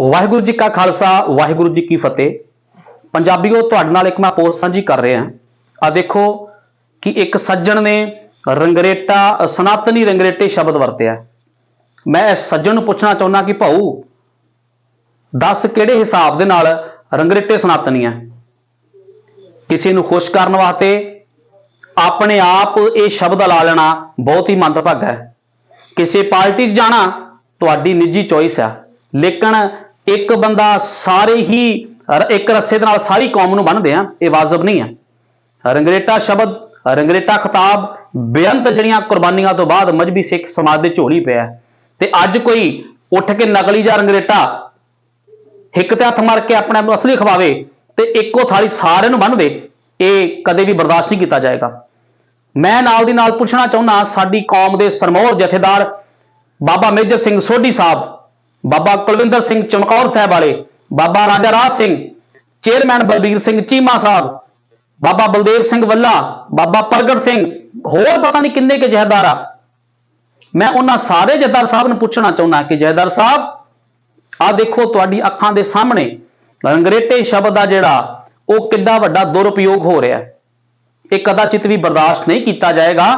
ਵਾਹਿਗੁਰੂ ਜੀ ਕਾ ਖਾਲਸਾ, ਵਾਹਿਗੁਰੂ ਜੀ ਕੀ ਫਤਿਹ। ਪੰਜਾਬੀਓ, ਤੁਹਾਡੇ ਨਾਲ ਇੱਕ ਮੈਂ ਪੋਸਟ ਸਾਂਝੀ ਕਰ ਰਿਹਾ ਆ ਦੇਖੋ ਕਿ ਇੱਕ ਸੱਜਣ ਨੇ ਰੰਗਰੇਟਾ, ਸਨਾਤਨੀ ਰੰਗਰੇਟੇ ਸ਼ਬਦ ਵਰਤਿਆ। ਮੈਂ ਇਸ ਸੱਜਣ ਨੂੰ ਪੁੱਛਣਾ ਚਾਹੁੰਦਾ ਕਿ ਭਾਊ, ਦੱਸ ਕਿਹੜੇ ਹਿਸਾਬ ਦੇ ਨਾਲ ਰੰਗਰੇਟੇ ਸਨਾਤਨੀ ਆ? ਕਿਸੇ ਨੂੰ ਖੁਸ਼ ਕਰਨ ਵਾਸਤੇ ਆਪਣੇ ਆਪ ਇਹ ਸ਼ਬਦ ਲਾ ਲੈਣਾ ਬਹੁਤ ਹੀ ਮੰਦਭਾਗਾ ਹੈ। ਕਿਸੇ ਪਾਰਟੀ 'ਚ ਜਾਣਾ ਤੁਹਾਡੀ ਨਿੱਜੀ ਚੋਇਸ ਆ। ਲੇਕਿਨ ਇੱਕ ਬੰਦਾ ਸਾਰੇ ਹੀ ਇੱਕ ਰੱਸੇ ਦੇ ਨਾਲ ਸਾਰੀ ਕੌਮ ਨੂੰ ਬੰਨ੍ਹਦੇ ਆ, ਇਹ ਵਾਜਬ ਨਹੀਂ ਆ। ਰੰਗਰੇਟਾ ਸ਼ਬਦ, ਰੰਗਰੇਟਾ ਖਿਤਾਬ, ਬੇਅੰਤ ਜਿਹੜੀਆਂ ਕੁਰਬਾਨੀਆਂ ਤੋਂ ਬਾਅਦ ਮਜਬੀ ਸਿੱਖ ਸਮਾਜ ਦੇ ਝੋਲੀ ਪਿਆ ਹੈ। ਤੇ ਅੱਜ ਕੋਈ ਉੱਠ ਕੇ ਨਕਲੀ ਜਾਂ ਰੰਗਰੇਟਾ ਹਿੱਕ ਤੇ ਹੱਥ ਮਾਰ ਕੇ ਆਪਣੇ ਆਪ ਨੂੰ ਅਸਲੀ ਖਵਾਵੇ ਤੇ ਇੱਕੋ ਥਾਲੀ ਸਾਰਿਆਂ ਨੂੰ ਬੰਨ੍ਹ ਇਹ ਕਦੇ ਵੀ ਬਰਦਾਸ਼ਤ ਨਹੀਂ ਕੀਤਾ ਜਾਏਗਾ। ਮੈਂ ਨਾਲ ਦੀ ਨਾਲ ਪੁੱਛਣਾ ਚਾਹੁੰਦਾ ਸਾਡੀ ਕੌਮ ਦੇ ਸਰਮੌਰ ਜਥੇਦਾਰ ਬਾਬਾ ਮੇਜਰ ਸਿੰਘ ਸੋਢੀ ਸਾਹਿਬ, ਬਾਬਾ ਕੁਲਵਿੰਦਰ ਸਿੰਘ ਚਮਕੌਰ ਸਾਹਿਬ ਵਾਲੇ, ਬਾਬਾ ਰਾਜਾ ਰਾਜ ਸਿੰਘ, ਚੇਅਰਮੈਨ ਬਲਬੀਰ ਸਿੰਘ ਚੀਮਾ ਸਾਹਿਬ, ਬਾਬਾ ਬਲਦੇਵ ਸਿੰਘ ਵੱਲਾ, ਬਾਬਾ ਪ੍ਰਗਟ ਸਿੰਘ, ਹੋਰ ਪਤਾ ਨਹੀਂ ਕਿੰਨੇ ਕੇ ਜਥੇਦਾਰ ਆ। ਮੈਂ ਉਹਨਾਂ ਸਾਰੇ ਜਥੇਦਾਰ ਸਾਹਿਬ ਨੂੰ ਪੁੱਛਣਾ ਚਾਹੁੰਦਾ ਕਿ ਜਥੇਦਾਰ ਸਾਹਿਬ ਆ ਦੇਖੋ ਤੁਹਾਡੀ ਅੱਖਾਂ ਦੇ ਸਾਹਮਣੇ ਰੰਗਰੇਟੇ ਸ਼ਬਦ ਦਾ ਜਿਹੜਾ, ਉਹ ਕਿੱਡਾ ਵੱਡਾ ਦੁਰਉਪਯੋਗ ਹੋ ਰਿਹਾ ਇਹ ਕਦਾਚਿਤ ਵੀ ਬਰਦਾਸ਼ਤ ਨਹੀਂ ਕੀਤਾ ਜਾਏਗਾ।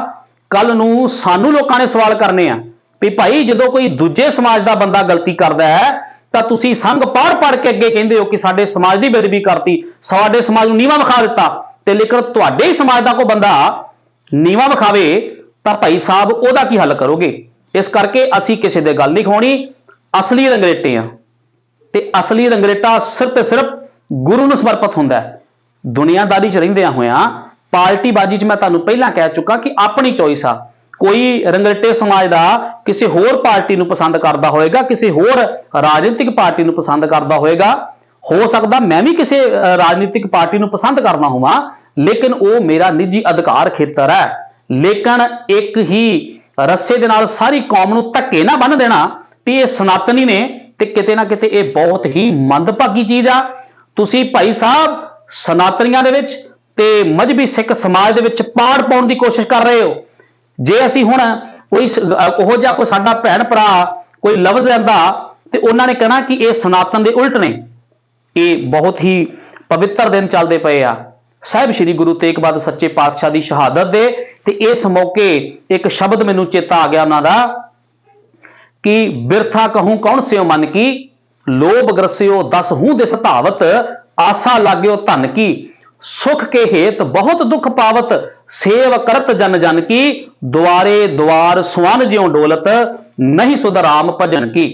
ਕੱਲ ਨੂੰ ਸਾਨੂੰ ਲੋਕਾਂ ਨੇ ਸਵਾਲ ਕਰਨੇ ਆ। ਵੀ ਭਾਈ ਜਦੋਂ ਕੋਈ ਦੂਜੇ ਸਮਾਜ ਦਾ ਬੰਦਾ ਗਲਤੀ ਕਰਦਾ ਹੈ, ਤਾਂ ਤੁਸੀਂ ਸੰਗ ਪਾੜ ਪਾੜ ਕੇ ਅੱਗੇ ਕਹਿੰਦੇ ਹੋ ਕਿ ਸਾਡੇ ਸਮਾਜ ਦੀ ਬੇਦਬੀ ਕਰਤੀ, ਸਾਡੇ ਸਮਾਜ ਨੂੰ ਨੀਵਾਂ ਵਿਖਾ ਦਿੱਤਾ। ਤੇ ਲੇਕਿਨ ਤੁਹਾਡੇ ਹੀ ਸਮਾਜ ਦਾ ਕੋਈ ਬੰਦਾ ਨੀਵਾਂ ਵਿਖਾਵੇ, ਤਾਂ ਭਾਈ ਸਾਹਿਬ ਉਹਦਾ ਕੀ ਹੱਲ ਕਰੋਗੇ? ਇਸ ਕਰਕੇ ਅਸੀਂ ਕਿਸੇ ਦੇ ਗੱਲ ਨਹੀਂ ਖਵਾਉਣੀ ਅਸਲੀ ਰੰਗਰੇਟੇ ਆ ਤੇ ਅਸਲੀ ਰੰਗਰੇਟਾ ਸਿਰਫ ਤੇ ਸਿਰਫ ਗੁਰੂ ਨੂੰ ਸਮਰਪਿਤ ਹੁੰਦਾ ਹੈ। ਦੁਨੀਆਦਾਰੀ 'ਚ ਰਹਿੰਦਿਆਂ ਹੋਇਆਂ ਪਾਰਟੀ ਬਾਜੀ 'ਚ ਮੈਂ ਤੁਹਾਨੂੰ ਪਹਿਲਾਂ ਕਹਿ ਚੁੱਕਾ ਕਿ ਆਪਣੀ ਚੋਇਸ ਆ। ਕੋਈ ਰੰਗਰੇਟੇ ਸਮਾਜ ਦਾ ਕਿਸੇ ਹੋਰ ਪਾਰਟੀ ਨੂੰ ਪਸੰਦ ਕਰਦਾ ਹੋਏਗਾ, ਕਿਸੇ ਹੋਰ ਰਾਜਨੀਤਿਕ ਪਾਰਟੀ ਨੂੰ ਪਸੰਦ ਕਰਦਾ ਹੋਏਗਾ, ਹੋ ਸਕਦਾ ਮੈਂ ਵੀ ਕਿਸੇ ਰਾਜਨੀਤਿਕ ਪਾਰਟੀ ਨੂੰ ਪਸੰਦ ਕਰਨਾ ਹੋਵਾਂ, ਲੇਕਿਨ ਉਹ ਮੇਰਾ ਨਿੱਜੀ ਅਧਿਕਾਰ ਖੇਤਰ ਹੈ। ਲੇਕਿਨ ਇੱਕ ਹੀ ਰੱਸੇ ਦੇ ਨਾਲ ਸਾਰੀ ਕੌਮ ਨੂੰ ਧੱਕੇ ਨਾ ਬੰਨ ਦੇਣਾ, ਵੀ ਇਹ ਸਨਾਤਨੀ ਨੇ ਤੇ ਕਿਤੇ ਨਾ ਕਿਤੇ ਇਹ ਬਹੁਤ ਹੀ ਮੰਦਭਾਗੀ ਚੀਜ਼ ਆ। ਤੁਸੀਂ ਭਾਈ ਸਾਹਿਬ, ਸਨਾਤਨੀਆਂ ਦੇ ਵਿੱਚ ਤੇ ਮਜਬੀ ਸਿੱਖ ਸਮਾਜ ਦੇ ਵਿੱਚ ਪਾੜ ਪਾਉਣ ਦੀ ਕੋਸ਼ਿਸ਼ ਕਰ ਰਹੇ ਹੋ। ਜੇ ਅਸੀਂ ਹੁਣ ਕੋਈ ਉਹ ਅਹ ਜਿਹਾ ਕੋਈ ਸਾਡਾ ਭੈਣ ਭਰਾ, ਕੋਈ ਲਫ਼ਜ਼ ਲੈਂਦਾ ਤੇ ਉਹਨਾਂ ਨੇ ਕਹਿਣਾ ਕਿ ਇਹ ਸਨਾਤਨ ਦੇ ਉਲਟ ਨੇ। ਇਹ ਬਹੁਤ ਹੀ ਪਵਿੱਤਰ ਦਿਨ ਚੱਲਦੇ ਪਏ ਆ। ਸਾਹਿਬ ਸ੍ਰੀ ਗੁਰੂ ਤੇਗ ਬਹਾਦਰ ਸੱਚੇ ਪਾਤਸ਼ਾਹ ਦੀ ਸ਼ਹਾਦਤ ਦੇ ਤੇ ਇਸ ਮੌਕੇ ਇੱਕ ਸ਼ਬਦ ਮੈਨੂੰ ਚੇਤਾ ਆ ਗਿਆ ਉਹਨਾਂ ਦਾ ਕਿ ਬਿਰਥਾ ਕਹੂੰ ਕੌਣ ਸਿਓ ਮਨ ਕੀ, ਲੋਭ ਗਰਸਿਓ ਦਸ ਹੂੰ ਦੇ ਸਤਾਵਤ ਆਸਾ ਲਾਗਿਓ ਧਨ ਕੀ। ਸੁਖ ਕੇ ਹੇਤ ਬਹੁਤ ਦੁਖ ਪਾਵਤ, ਸੇਵ ਕਰਤ ਜਨ ਜਨ ਕੀ, ਦੁਆਰੇ ਦੁਆਰ ਸੁਆਨ ਜਿਉ ਡੋਲਤ, ਨਹੀਂ ਸੁਧਰਾਮ ਭਜਨ ਕੀ।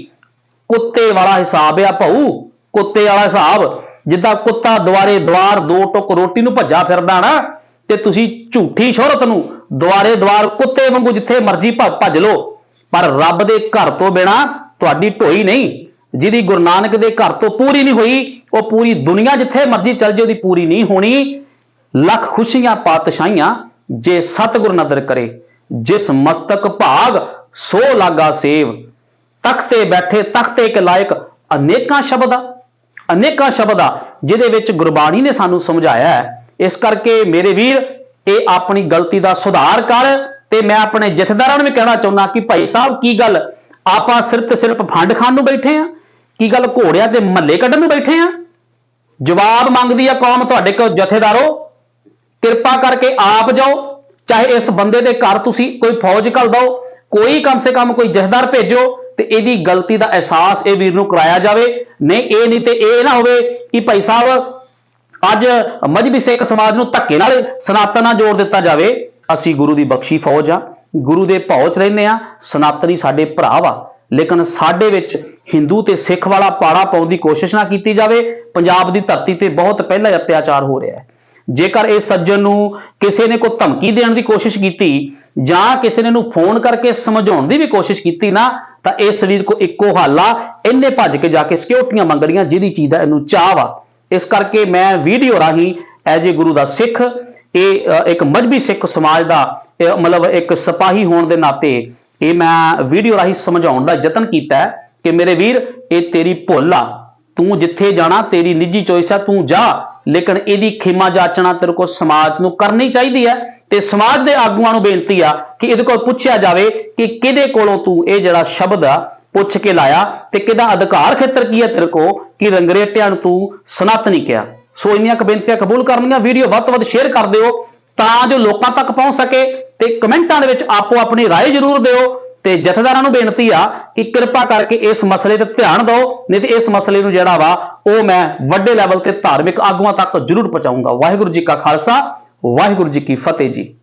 ਕੁੱਤੇ ਵਾਲਾ ਹਿਸਾਬ ਆ ਭਾਊ, ਕੁੱਤੇ ਵਾਲਾ ਹਿਸਾਬ, ਜਿੱਦਾਂ ਕੁੱਤਾ ਦੁਆਰੇ ਦੁਆਰ ਦੋ ਟੁਕ ਰੋਟੀ ਨੂੰ ਭੱਜਾ ਫਿਰਦਾ ਨਾ, ਤੇ ਤੁਸੀਂ ਝੂਠੀ ਸ਼ੋਹਰਤ ਨੂੰ ਦੁਆਰੇ ਦੁਆਰ ਕੁੱਤੇ ਵਾਂਗੂ ਜਿੱਥੇ ਮਰਜ਼ੀ ਭੱਜ ਭੱਜ ਲਓ, ਪਰ ਰੱਬ ਦੇ ਘਰ ਤੋਂ ਬਿਨਾ ਤੁਹਾਡੀ ਢੋਈ ਨਹੀਂ। ਜਿਹਦੀ ਗੁਰੂ ਨਾਨਕ ਦੇ ਘਰ ਤੋਂ ਪੂਰੀ ਨਹੀਂ ਹੋਈ, ਉਹ ਪੂਰੀ ਦੁਨੀਆ ਜਿੱਥੇ ਮਰਜ਼ੀ ਚੱਲ ਜੇ ਉਹਦੀ ਪੂਰੀ ਨਹੀਂ ਹੋਣੀ। ਲੱਖ ਖੁਸ਼ੀਆਂ, ਪਾਤਸ਼ਾਹੀਆਂ, ਜੇ ਸਤਿਗੁਰ ਨਦਰ ਕਰੇ, ਜਿਸ ਮਸਤਕ ਭਾਗ ਸੋ ਲਾਗਾ ਸੇਵ। ਤਖਤੇ ਬੈਠੇ ਤਖਤੇ ਕੇ ਲਾਇਕ ਅਨੇਕਾਂ ਸ਼ਬਦ ਆ, ਅਨੇਕਾਂ ਸ਼ਬਦ ਆ, ਜਿਹਦੇ ਵਿੱਚ ਗੁਰਬਾਣੀ ਨੇ ਸਾਨੂੰ ਸਮਝਾਇਆ ਹੈ। ਇਸ ਕਰਕੇ ਮੇਰੇ ਵੀਰ, ਇਹ ਆਪਣੀ ਗਲਤੀ ਦਾ ਸੁਧਾਰ ਕਰ ਤੇ ਮੈਂ ਆਪਣੇ ਜਥੇਦਾਰਾਂ ਨੂੰ ਵੀ ਕਹਿਣਾ ਚਾਹੁੰਦਾ ਕਿ ਭਾਈ ਸਾਹਿਬ, ਕੀ ਗੱਲ? ਆਪਾਂ ਸਿਰਫ ਤੇ ਸਿਰਫ ਫੰਡ ਖਾਣ ਨੂੰ ਬੈਠੇ ਆ? ਕੀ ਗੱਲ ਘੋੜਿਆਂ ਤੇ ਮਹੱਲੇ ਕੱਢਣ ਨੂੰ ਬੈਠੇ ਆ? ਜਵਾਬ ਮੰਗਦੀ ਆ ਕੌਮ ਤੁਹਾਡੇ ਕੋਲ, ਜਥੇਦਾਰੋ, ਕਿਰਪਾ ਕਰਕੇ ਆਪ ਜਾਓ, ਚਾਹੇ ਇਸ ਬੰਦੇ ਦੇ ਘਰ ਤੁਸੀਂ ਕੋਈ ਫੌਜ ਘੱਲ ਦਿਓ ਕੋਈ ਕਮ ਸੇ ਕਮ ਕੋਈ ਜਥੇਦਾਰ ਭੇਜੋ, ਤੇ ਇਹਦੀ ਗਲਤੀ ਦਾ ਅਹਿਸਾਸ ਇਹ ਵੀਰ ਨੂੰ ਕਰਾਇਆ ਜਾਵੇ। ਨਹੀਂ, ਇਹ ਨਹੀਂ ਤੇ ਇਹ ਨਾ ਹੋਵੇ ਕਿ ਭਾਈ ਸਾਹਿਬ, ਅੱਜ ਮਜਬੀ ਸਿੱਖ ਸਮਾਜ ਨੂੰ ਧੱਕੇ ਨਾਲ ਸਨਾਤਨ ਨਾਲ ਜੋੜ ਦਿੱਤਾ ਜਾਵੇ। ਅਸੀਂ ਗੁਰੂ ਦੀ ਬਖਸ਼ੀ ਫੌਜ ਆ, ਗੁਰੂ ਦੇ ਭਾਉ ਚ ਰਹਿੰਦੇ ਆ, ਸਨਾਤਨੀ ਸਾਡੇ ਭਰਾ ਵਾ, ਲੇਕਿਨ ਸਾਡੇ ਵਿੱਚ ਹਿੰਦੂ ਤੇ ਸਿੱਖ ਵਾਲਾ ਪਾੜਾ ਪਾਉਣ ਦੀ ਕੋਸ਼ਿਸ਼ ਨਾ ਕੀਤੀ ਜਾਵੇ, ਪੰਜਾਬ ਦੀ ਧਰਤੀ ਤੇ ਬਹੁਤ ਪਹਿਲਾਂ ਹੀ ਅਤਿਆਚਾਰ ਹੋ ਰਿਹਾ ਹੈ। ਜੇਕਰ ਇਹ ਸੱਜਣ ਨੂੰ ਕਿਸੇ ਨੇ ਕੋਈ ਧਮਕੀ ਦੇਣ ਦੀ ਕੋਸ਼ਿਸ਼ ਕੀਤੀ, ਜਾਂ ਕਿਸੇ ਨੇ ਇਹਨੂੰ ਫੋਨ ਕਰਕੇ ਸਮਝਾਉਣ ਦੀ ਵੀ ਕੋਸ਼ਿਸ਼ ਕੀਤੀ ਨਾ, ਤਾਂ ਇਹ ਸਰੀਰ ਕੋ ਇੱਕੋ ਹੱਲ ਆ ਇਹਨੇ ਭੱਜ ਕੇ ਜਾ ਕੇ ਸਿਕਿਉਰਟੀਆਂ ਮੰਗਣੀਆਂ, ਜਿਹਦੀ ਚੀਜ਼ ਦਾ ਇਹਨੂੰ ਚਾਹ ਵਾ। ਇਸ ਕਰਕੇ ਮੈਂ ਵੀਡੀਓ ਰਾਹੀਂ ਐਜ ਏ ਗੁਰੂ ਦਾ ਸਿੱਖ, ਇਹ ਇੱਕ ਮਜਬੀ ਸਿੱਖ ਸਮਾਜ ਦਾ ਮਤਲਬ ਇੱਕ ਸਿਪਾਹੀ ਹੋਣ ਦੇ ਨਾਤੇ ਇਹ ਮੈਂ ਵੀਡੀਓ ਰਾਹੀਂ ਸਮਝਾਉਣ ਦਾ ਯਤਨ ਕੀਤਾ ਹੈ। ਕਿ ਮੇਰੇ ਵੀਰ ਇਹ ਤੇਰੀ ਭੁੱਲ ਆ ਤੂੰ ਜਿੱਥੇ ਜਾਣਾ ਤੇਰੀ ਨਿੱਜੀ ਚੋਇਸ ਆ ਤੂੰ ਜਾ ਲੇਕਿਨ ਇਹਦੀ ਖਿਮਾ ਜਾਚਣਾ ਤੇਰੇ ਕੋਲ ਸਮਾਜ ਨੂੰ ਕਰਨੀ ਚਾਹੀਦੀ ਹੈ ਤੇ ਸਮਾਜ ਦੇ ਆਗੂਆਂ ਨੂੰ ਬੇਨਤੀ ਆ ਕਿ ਇਹਦੇ ਕੋਲ ਪੁੱਛਿਆ ਜਾਵੇ ਕਿ ਕਿਹਦੇ ਕੋਲੋਂ ਤੂੰ ਇਹ ਜਿਹੜਾ ਸ਼ਬਦ ਆ ਪੁੱਛ ਕੇ ਲਾਇਆ ਤੇ ਕਿਹਦਾ ਅਧਿਕਾਰ ਖੇਤਰ ਕੀ ਹੈ ਤੇਰੇ ਕੋ ਕਿ ਰੰਗਰੇਟਿਆਂ ਨੂੰ ਤੂੰ ਸਨੱਤ ਨਹੀਂ ਕਿਹਾ ਸੋ ਇੰਨੀਆਂ ਕੁ ਬੇਨਤੀਆਂ ਕਬੂਲ ਕਰਨੀਆਂ ਵੀਡੀਓ ਵੱਧ ਤੋਂ ਵੱਧ ਸ਼ੇਅਰ ਕਰ ਦਿਓ ਤਾਂ ਜੋ ਲੋਕਾਂ ਤੱਕ ਪਹੁੰਚ ਸਕੇ ਤੇ ਕਮੈਂਟਾਂ ਦੇ ਵਿੱਚ ਆਪੋ ਆਪਣੀ رائے ਜ਼ਰੂਰ ਦਿਓ ਤੇ ਜਥੇਦਾਰਾਂ ਨੂੰ ਬੇਨਤੀ ਆ ਕਿ ਕਿਰਪਾ ਕਰਕੇ ਇਸ ਮਸਲੇ ਤੇ ਧਿਆਨ ਦਿਓ, ਨਹੀਂ ਤੇ ਇਸ ਮਸਲੇ ਨੂੰ ਜਿਹੜਾ ਵਾ, ਉਹ ਮੈਂ ਵੱਡੇ ਲੈਵਲ ਤੇ ਧਾਰਮਿਕ ਆਗੂਆਂ ਤੱਕ ਜ਼ਰੂਰ ਪਹੁੰਚਾਊਂਗਾ ਵਾਹਿਗੁਰੂ ਜੀ ਕਾ ਖਾਲਸਾ, ਵਾਹਿਗੁਰੂ ਜੀ ਕੀ ਫਤਿਹ ਜੀ।